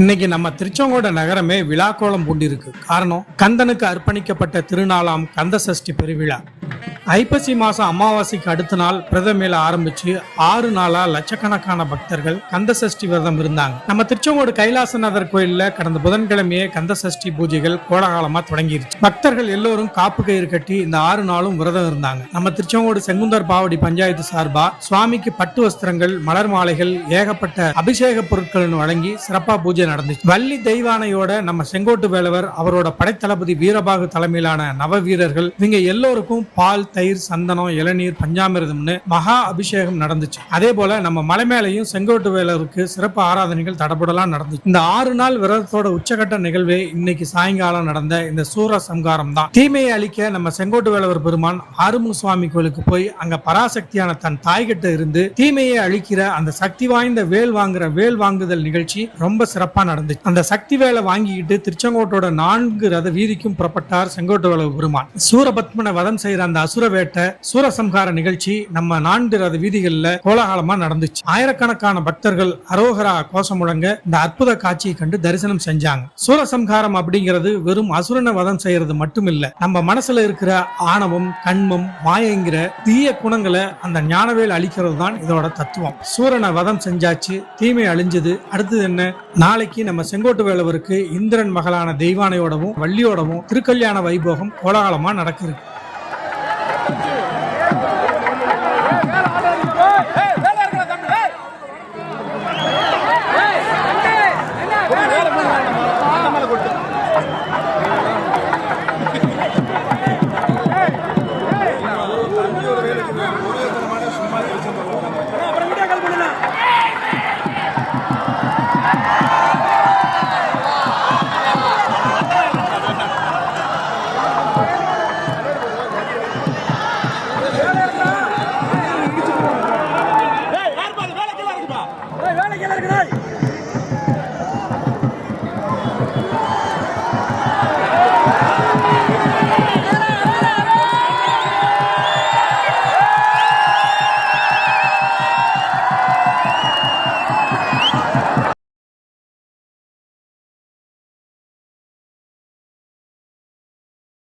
இன்னைக்கு நம்ம திருச்செங்கோடு நகரமே விழாக்கோலம் பூண்டிருக்கு. காரணம் கந்தனுக்கு அர்ப்பணிக்கப்பட்ட திருநாளாம் கந்த சஷ்டி பெருவிழா. ஐப்பசி மாசம் அமாவாசைக்கு அடுத்த நாள் பிரதமையில ஆரம்பிச்சு ஆறு நாளா லட்சக்கணக்கான பக்தர்கள் கந்த சஷ்டி விரதம் இருந்தாங்க. நம்ம திருச்செங்கோடு கைலாசநாதர் கோயில்ல கடந்த புதன்கிழமையே கந்த சஷ்டி பூஜைகள் கோலாகலமா தொடங்கிருச்சு. பக்தர்கள் எல்லோரும் காப்பு கயிறு கட்டி இந்த ஆறு நாளும் விரதம் இருந்தாங்க. நம்ம திருச்செங்கோடு செங்குந்தர் பாவடி பஞ்சாயத்து சார்பா சுவாமிக்கு பட்டு வஸ்திரங்கள் மலர் மாலைகள் ஏகப்பட்ட அபிஷேக பொருட்கள் வழங்கி சிறப்பா பூஜை நடந்துச்சு. வள்ளி தெய்வானையோட நம்ம செங்கோட்டு வேலவர் அவரோட படைத்தளபதி வீரபாகு தலைமையிலான நவ வீரர்கள் இவங்க எல்லோருக்கும் பால் தயிர் சந்தனம் இளநீர் பஞ்சாமிரதம்னு மகா அபிஷேகம் நடந்துச்சு. அதே போல நம்ம மலை மேலையும் செங்கோட்டு வேலருக்கு சிறப்பு ஆராதனைகள் தடபடலாம் நடந்துச்சு. இந்த ஆறு நாள் விரதத்தோட உச்சகட்ட நிகழ்வே இன்னைக்கு சாயங்காலம் நடந்த இந்த சூர சம்காரம் தான் தீமையை அழிக்க நம்ம செங்கோட்டு வேலவர் பெருமான் ஆறுமுக சுவாமி கோயிலுக்கு போய் அங்க பராசக்தியான தன் தாய்கிட்ட இருந்து தீமையை அழிக்கிற அந்த சக்தி வாய்ந்த வேல் வாங்குற வேல் வாங்குதல் நிகழ்ச்சி ரொம்ப சிறப்பா நடந்துச்சு. அந்த சக்தி வேலை வாங்கிக்கிட்டு திருச்செங்கோட்டோட நான்கு ரத வீதிக்கும் புறப்பட்டார் செங்கோட்டு வேலவர் பெருமான். சூரபத்மனை வதம் செய்யற அந்த அசுர வேட்டை சூரசம்ஹார நிகழ்ச்சி நம்ம நான்கு ரத வீதிகள்ல கோலாகலமா நடந்துச்சு. ஆயிரக்கணக்கான பக்தர்கள் அரோகரா கோஷம் முழங்க இந்த அற்புத காட்சியை கண்டு தரிசனம் செஞ்சாங்க. சூரசம்ஹாரம் அப்படிங்கிறது வெறும் அசுரனை வதம் செய்யறது மட்டும் இல்ல நம்ம மனசுல இருக்கிற ஆணவம் கண்மம் மாயங்கிற தீய குணங்களை அந்த ஞானவேல் அழிக்கிறது தான் இதோட தத்துவம். சூரனை வதம் செஞ்சாச்சு தீமை அழிஞ்சது. அடுத்தது என்ன? நாளைக்கு நம்ம செங்கோட்டு வேலவருக்கு இந்திரன் மகளான தெய்வானையோடவும் வள்ளியோடவும் திருக்கல்யாண வைபோகம் கோலாகலமா நடக்குது 了。